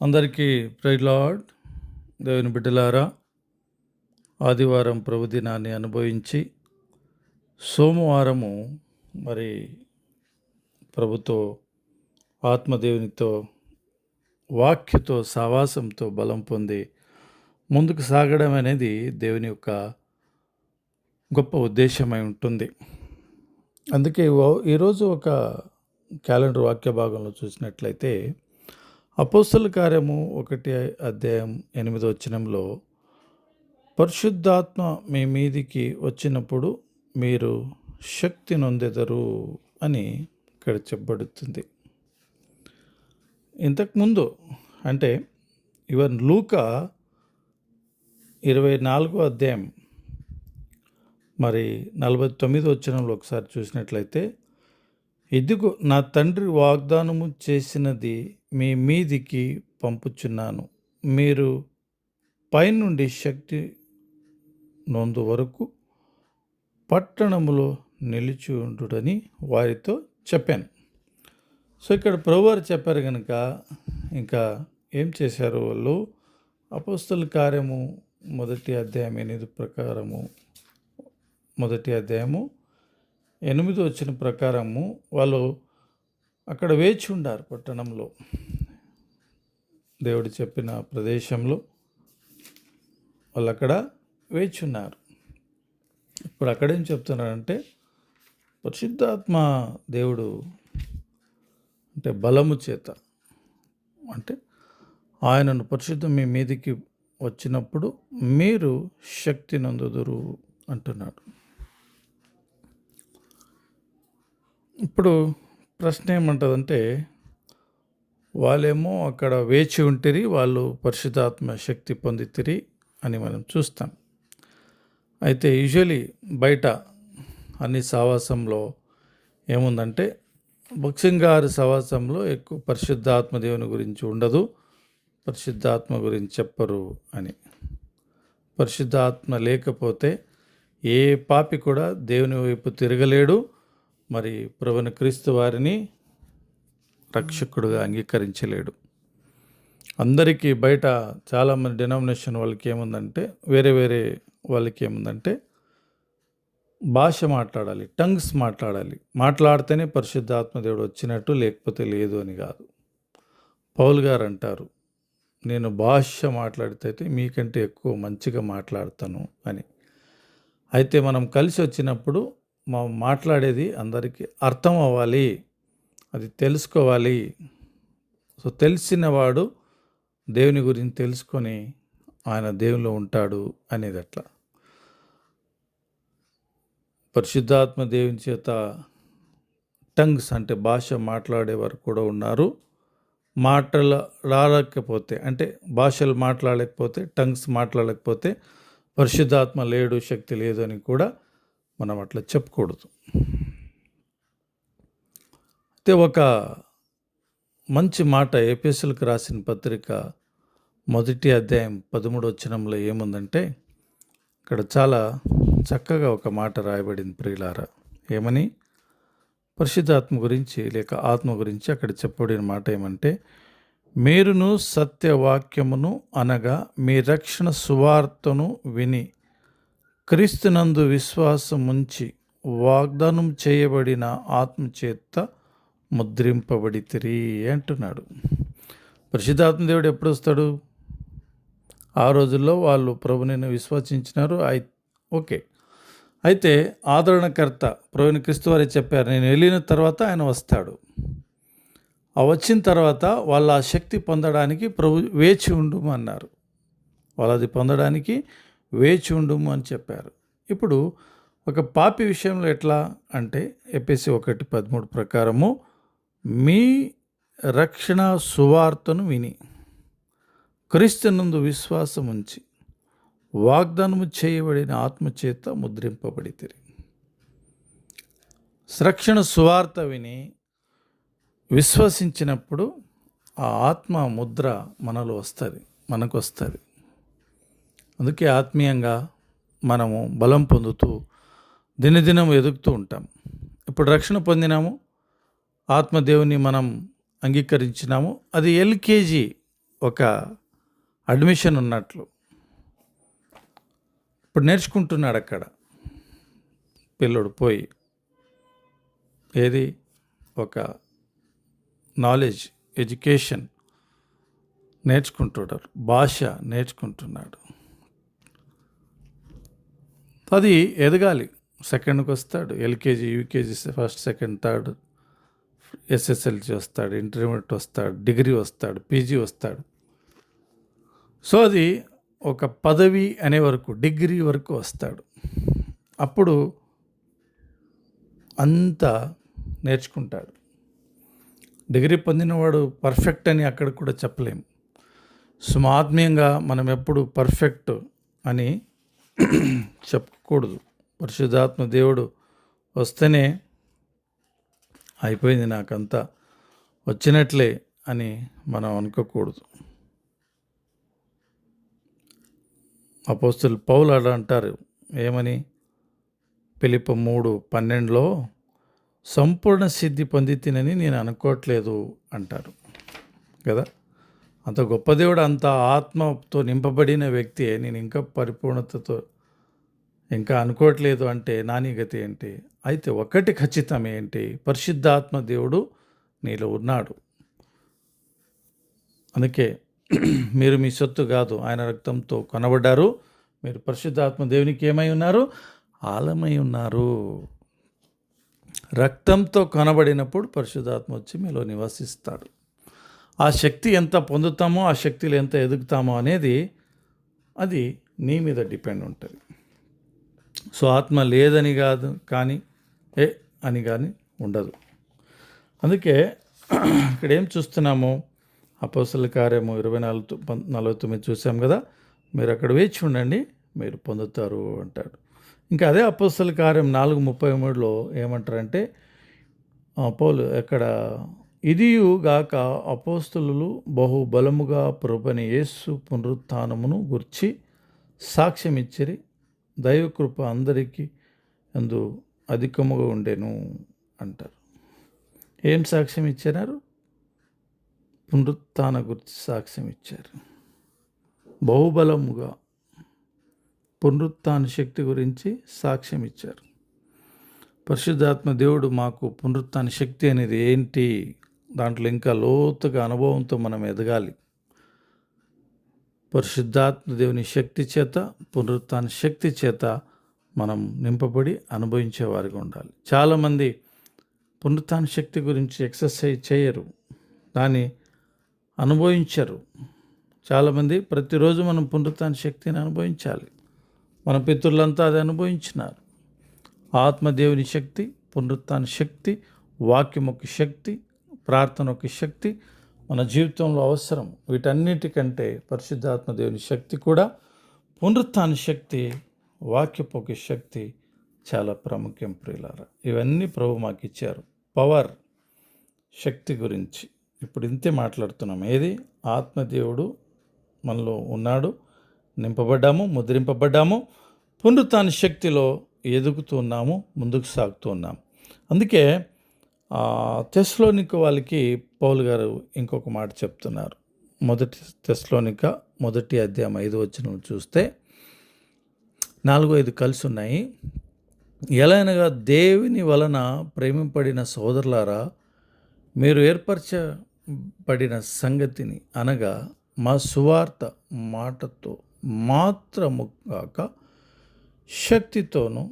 అందరికీ ప్రైలాడ్ లార్డ్ దేవుని బిడ్డలారా ఆదివారం ప్రభుదినాన్ని అనుభవించి సోమవారము మరి ప్రభుతో ఆత్మదేవునితో వాక్యతో సావాసంతో బలం పొంది ముందుకు సాగడం అనేది దేవుని యొక్క గొప్ప ఉద్దేశమై ఉంటుంది. అందుకే ఓ- ఈరోజు ఒక క్యాలెండర్ వాక్య భాగంలో చూసినట్లయితే అపోస్తుల కార్యము ఒకటి అధ్యాయం ఎనిమిదో వచ్చినంలో పరిశుద్ధాత్మ మీ మీదికి వచ్చినప్పుడు మీరు శక్తి నొందెదరు అని ఇక్కడ చెప్పబడుతుంది. ఇంతకుముందు అంటే ఈవెన్ లూక ఇరవై నాలుగో అధ్యాయం మరి నలభై తొమ్మిది వచ్చినంలో ఒకసారి చూసినట్లయితే ఇదిగో నా తండ్రి వాగ్దానము చేసినది మీ మీదికి పంపుచున్నాను. మీరు పైనుండి శక్తి నొందు వరకు పట్టణములో నిలిచి ఉండుడని వారితో చెప్పాను. సో ఇక్కడ ప్రభువారు చెప్పారు కనుక ఇంకా ఏం చేశారు వాళ్ళు? అపస్తుల కార్యము మొదటి అధ్యాయం ఎనిమిది ప్రకారము మొదటి అధ్యాయము ఎనిమిది వచ్చిన ప్రకారము వాళ్ళు అక్కడ వేచి ఉండారు పట్టణంలో. దేవుడు చెప్పిన ప్రదేశంలో వాళ్ళు అక్కడ వేచి ఉన్నారు. ఇప్పుడు అక్కడేం చెప్తున్నారంటే పరిశుద్ధాత్మ దేవుడు అంటే బలము చేత అంటే ఆయనను పరిశుద్ధం మీ మీదికి వచ్చినప్పుడు మీరు శక్తి నందుదురు అంటున్నాడు. ఇప్పుడు ప్రశ్న ఏమంటుందంటే వాళ్ళేమో అక్కడ వేచి ఉంటిరి వాళ్ళు పరిశుద్ధాత్మ శక్తి పొందితిరి అని మనం చూస్తాం. అయితే యూజువలీ బయట అన్ని సావాసంలో ఏముందంటే గారి సవాసంలో ఎక్కువ పరిశుద్ధాత్మ దేవుని గురించి ఉండదు పరిశుద్ధాత్మ గురించి చెప్పరు అని. పరిశుద్ధాత్మ లేకపోతే ఏ పాపి కూడా దేవుని వైపు తిరగలేడు మరి ప్రభుని క్రీస్తు వారిని రక్షకుడుగా అంగీకరించలేడు. అందరికీ బయట చాలామంది డినామినేషన్ వాళ్ళకి ఏముందంటే వేరే వేరే వాళ్ళకి ఏముందంటే భాష మాట్లాడాలి టంగ్స్ మాట్లాడాలి. మాట్లాడితేనే పరిశుద్ధాత్మదేవుడు వచ్చినట్టు లేకపోతే లేదు అని కాదు. పౌల్ గారు అంటారు నేను భాష మాట్లాడితే మీకంటే ఎక్కువ మంచిగా మాట్లాడతాను అని. అయితే మనం కలిసి వచ్చినప్పుడు మా మాట్లాడేది అందరికీ అర్థం అవ్వాలి అది తెలుసుకోవాలి. సో తెలిసినవాడు దేవుని గురించి తెలుసుకొని ఆయన దేవునిలో ఉంటాడు అనేది అట్లా పరిశుద్ధాత్మ దేవుని చేత టంగ్స్ అంటే భాష మాట్లాడేవారు కూడా ఉన్నారు. మాట్లాడలేకపోతే అంటే భాషలు మాట్లాడలేకపోతే టంగ్స్ మాట్లాడలేకపోతే పరిశుద్ధాత్మ లేడు శక్తి లేదు అని కూడా మనం అట్లా చెప్పకూడదు. అయితే ఒక మంచి మాట ఏపీఎస్ఎల్కి రాసిన పత్రిక మొదటి అధ్యాయం పదమూడు వచ్చినంలో ఏముందంటే ఇక్కడ చాలా చక్కగా ఒక మాట రాయబడింది ప్రియులారా. ఏమని? పరిశుద్ధాత్మ గురించి లేక ఆత్మ గురించి అక్కడ చెప్పబడిన మాట ఏమంటే మీరును సత్యవాక్యమును అనగా మీ రక్షణ సువార్తను విని క్రీస్తునందు విశ్వాసం ఉంచి వాగ్దానం చేయబడిన ఆత్మచేత్త ముద్రింపబడి ముద్రింపబడితిరి అంటున్నాడు. పరిశుద్ధాత్మదేవుడు ఎప్పుడు వస్తాడు ఆ రోజుల్లో వాళ్ళు ప్రభుని విశ్వసించినారు. అయి ఓకే. అయితే ఆదరణకర్త ప్రభుని క్రీస్తు వారి చెప్పారు నేను వెళ్ళిన తర్వాత ఆయన వస్తాడు. ఆ వచ్చిన తర్వాత వాళ్ళు ఆ శక్తి పొందడానికి ప్రభు వేచి ఉండుమన్నారు. వాళ్ళు అది పొందడానికి వేచి ఉండుము అని చెప్పారు. ఇప్పుడు ఒక పాపి విషయంలో ఎట్లా అంటే ఎపిసి ఒకటి పదమూడు ప్రకారము మీ రక్షణ సువార్తను విని క్రీస్తునందు విశ్వాసం ఉంచి వాగ్దానము చేయబడిన ఆత్మచేత ముద్రింపబడితిరి. రక్షణ సువార్త విని విశ్వసించినప్పుడు ఆ ఆత్మ ముద్ర మనలో వస్తుంది మనకు వస్తుంది అందుకే ఆత్మీయంగా మనము బలం పొందుతూ దినదినం ఎదుగుతూ ఉంటాం. ఇప్పుడు రక్షణ పొందినాము ఆత్మదేవుని మనం అంగీకరించినాము. అది ఎల్కేజీ ఒక అడ్మిషన్ ఉన్నట్లు. ఇప్పుడు నేర్చుకుంటున్నాడు అక్కడ. పిల్లడు పోయి ఏది? ఒక నాలెడ్జ్ ఎడ్యుకేషన్ నేర్చుకుంటున్నాడు భాష నేర్చుకుంటున్నాడు. అది ఎదగాలి. సెకండ్కి వస్తాడు. LKG UKG first second third SSLC వస్తాడు ఇంటర్మీడియట్ వస్తాడు డిగ్రీ వస్తాడు పీజీ వస్తాడు. సో అది ఒక పదవి అనే వరకు డిగ్రీ వరకు వస్తాడు. అప్పుడు అంతా నేర్చుకుంటాడు. డిగ్రీ పొందినవాడు పర్ఫెక్ట్ అని అక్కడ కూడా చెప్పలేము సుమాత్మీయంగా మనం ఎప్పుడు పర్ఫెక్ట్ అని చెప్పకూడదు. పరిశుద్ధాత్మ దేవుడు వస్తేనే అయిపోయింది నాకంతా. వచ్చినట్లే అని మనం అనుకోకూడదు. అపోస్తులు పౌలు అలా అంటారు. ఏమని? పిలిప మూడు పన్నెండులో సంపూర్ణ సిద్ధి పొందితినని నేను అనుకోవట్లేదు అంటారు. కదా? అంత గొప్ప దేవుడు అంత ఆత్మతో నింపబడిన వ్యక్తి నేను ఇంకా పరిపూర్ణతతో ఇంకా అనుకోవట్లేదు అంటే నానిగతి ఏంటి? అయితే ఒకటి ఖచ్చితం ఏంటి? పరిశుద్ధాత్మ దేవుడు నీలో ఉన్నాడు. అందుకే మీరు మీ సొత్తు కాదు ఆయన రక్తంతో కొనబడ్డారు. మీరు పరిశుద్ధాత్మ దేవునికి ఏమై ఉన్నారు? ఆలమై ఉన్నారు. రక్తంతో కొనబడినప్పుడు పరిశుద్ధాత్మ వచ్చి మీలో నివసిస్తాడు. ఆ శక్తి ఎంత పొందుతామో ఆ శక్తిలో ఎంత ఎదుగుతామో అనేది అది నీ మీద డిపెండ్ ఉంటుంది. సో ఆత్మ లేదని కాదు కానీ ఏ అని కానీ ఉండదు. అందుకే ఇక్కడ ఏం చూస్తున్నాము? అపోసల కార్యము ఇరవై నాలుగు నలభై తొమ్మిది చూసాం కదా? మీరు అక్కడ వేచి ఉండండి మీరు పొందుతారు అంటాడు. ఇంకా అదే అపోసల కార్యం నాలుగు ముప్పై మూడులో ఏమంటారంటే పౌలు ఎక్కడ గాక అపోస్తులు బహు బలముగా ప్రభుని యేసు పునరుత్థానమును గుర్చి సాక్ష్యం ఇచ్చిరి దైవకృప అందరికీ అందు అధికముగా ఉండెను అంటారు. ఏం సాక్ష్యం ఇచ్చినారు పునరుత్న గురించి సాక్ష్యం ఇచ్చారు. బహుబలముగా పునరుత్న శక్తి గురించి సాక్ష్యం ఇచ్చారు. పరిశుద్ధాత్మ దేవుడు మాకు పునరుత్న శక్తి అనేది ఏంటి? దాంట్లో ఇంకా లోతుగా అనుభవంతో మనం ఎదగాలి. పరిశుద్ధాత్మ దేవుని శక్తి చేత పునరుత్న శక్తి చేత మనం నింపబడి అనుభవించేవారిగా ఉండాలి. చాలామంది పునరుత్న శక్తి గురించి ఎక్సర్సైజ్ చేయరు దాన్ని అనుభవించరు. చాలామంది ప్రతిరోజు మనం పునరుత్న శక్తిని అనుభవించాలి. మన పితృలంతా అది అనుభవించినారు. ఆత్మదేవుని శక్తి పునరుత్న శక్తి వాక్యం ఒక శక్తి ప్రార్థన ఒక శక్తి మన జీవితంలో అవసరం. వీటన్నిటికంటే పరిశుద్ధాత్మ దేవుని శక్తి కూడా పునరుత్థాన శక్తి వాక్యపోకి శక్తి చాలా ప్రాముఖ్యం ప్రియులారా. ఇవన్నీ ప్రభు మాకు ఇచ్చారు. పవర్ శక్తి గురించి. ఇప్పుడు ఇంతే మాట్లాడుతున్నాం. ఏది? ఆత్మదేవుడు మనలో ఉన్నాడు నింపబడ్డాము ముద్రింపబడ్డాము పునరుత్న శక్తిలో ఎదుగుతున్నాము ముందుకు సాగుతూ ఉన్నాము అందుకే తెస్లోనిక వాళ్ళకి పౌల్ గారు ఇంకొక మాట చెప్తున్నారు. మొదటి తెస్లోనిక మొదటి అధ్యాయం ఐదు వచ్చిన చూస్తే నాలుగు ఐదు కలిసి ఉన్నాయి. ఎలాగనగా దేవుని వలన ప్రేమింపడిన సోదరులారా మీరు ఏర్పరచబడిన సంగతిని అనగా మా సువార్త మాటతో మాత్రము కాక శక్తితోనూ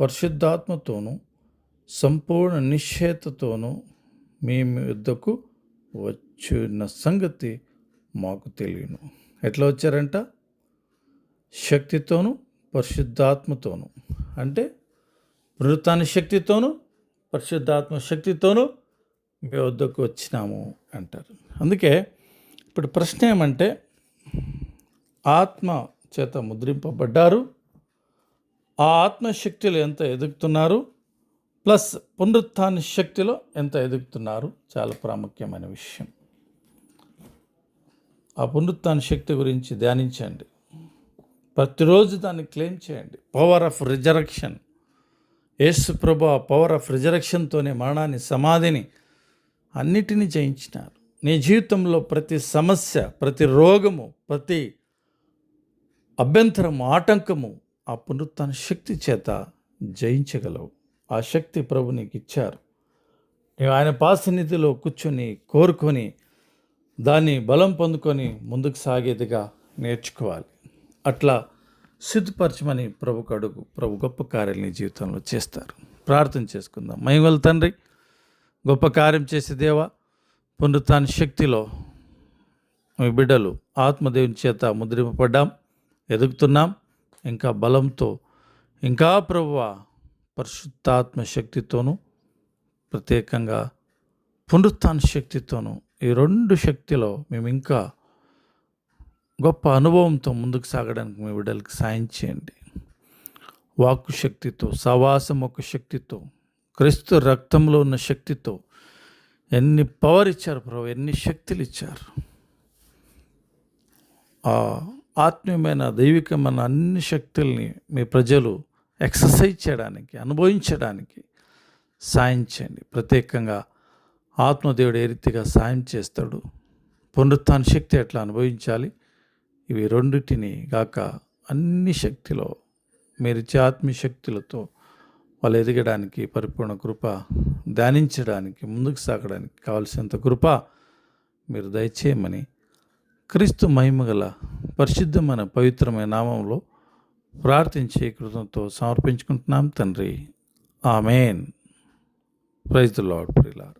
పరిశుద్ధాత్మతోనూ సంపూర్ణ నిశ్చేతతోనూ మేము యుద్ధకు వచ్చిన సంగతి మాకు తెలియను. ఎట్లా వచ్చారంట? శక్తితోనూ పరిశుద్ధాత్మతోనూ. అంటే మృతాని శక్తితోనూ పరిశుద్ధాత్మ శక్తితోనూ మీ వద్దకు వచ్చినాము అంటారు. అందుకే ఇప్పుడు ప్రశ్న ఏమంటే ఆత్మ చేత ముద్రింపబడ్డారు ఆ ఆత్మశక్తులు ఎంత ఎదుగుతున్నారు? ప్లస్ పునరుత్న శక్తిలో ఎంత ఎదుగుతున్నారు చాలా ప్రాముఖ్యమైన విషయం. ఆ పునరుత్న శక్తి గురించి ధ్యానించండి. ప్రతిరోజు దాన్ని క్లెయిమ్ చేయండి. Power of resurrection. యేసు ప్రభు ఆ పవర్ ఆఫ్ రిజరక్షన్తోనే మరణాన్ని సమాధిని అన్నిటినీ జయించినారు. నీ జీవితంలో ప్రతి సమస్య ప్రతి రోగము ప్రతి అభ్యంతరము ఆటంకము ఆ పునరుత్న శక్తి చేత జయించగలవు. ఆ శక్తి ప్రభు నీకు ఇచ్చారు నీవు ఆయన పాసన్నిధిలో కూర్చొని కోరుకొని దాన్ని బలం పొందుకొని ముందుకు సాగేదిగా నేర్చుకోవాలి. అట్లా సిద్ధపరచమని ప్రభుకు అడుగు ప్రభు గొప్ప కార్యాలు నీ జీవితంలో చేస్తారు. ప్రార్థన చేసుకుందాం. మహిమల తండ్రి గొప్ప కార్యం చేసే దేవా పునరుత్న శక్తిలో మీ బిడ్డలు ఆత్మదేవుని చేత ముద్రింపబడ్డాం ఎదుగుతున్నాం. ఇంకా బలంతో ఇంకా ప్రభువ పరిశుద్ధాత్మ శక్తితోనూ ప్రత్యేకంగా పునరుత్న శక్తితోనూ ఈ రెండు శక్తిలో మేము ఇంకా గొప్ప అనుభవంతో ముందుకు సాగడానికి మీ బిడ్డలకి సాయం చేయండి. వాక్కు శక్తితో సవాసం ఒక శక్తితో క్రీస్తు రక్తంలో ఉన్న శక్తితో ఎన్ని పవర్ ఇచ్చారు ప్రభు ఎన్ని శక్తులు ఇచ్చారు. ఆ ఆత్మీయమైన దైవికమైన అన్ని శక్తుల్ని మీ ప్రజలు ఎక్సర్సైజ్ చేయడానికి అనుభవించడానికి సాయం చేయండి. ప్రత్యేకంగా ఆత్మదేవుడు ఏ రీతిగా సాయం చేస్తాడు పునరుత్న శక్తి ఎట్లా అనుభవించాలి? ఇవి రెండింటిని గాక అన్ని శక్తిలో మీరిచ్చే ఆత్మీయ శక్తులతో వాళ్ళు ఎదగడానికి పరిపూర్ణ కృప ధ్యానించడానికి ముందుకు సాగడానికి కావలసినంత కృప మీరు దయచేయమని క్రీస్తు మహిమగల పరిశుద్ధమైన పవిత్రమైన నామంలో ప్రార్థించే కృతంతో సమర్పించుకుంటున్నాం తండ్రి. ఆమెన్. Praise the lord ప్రిలార్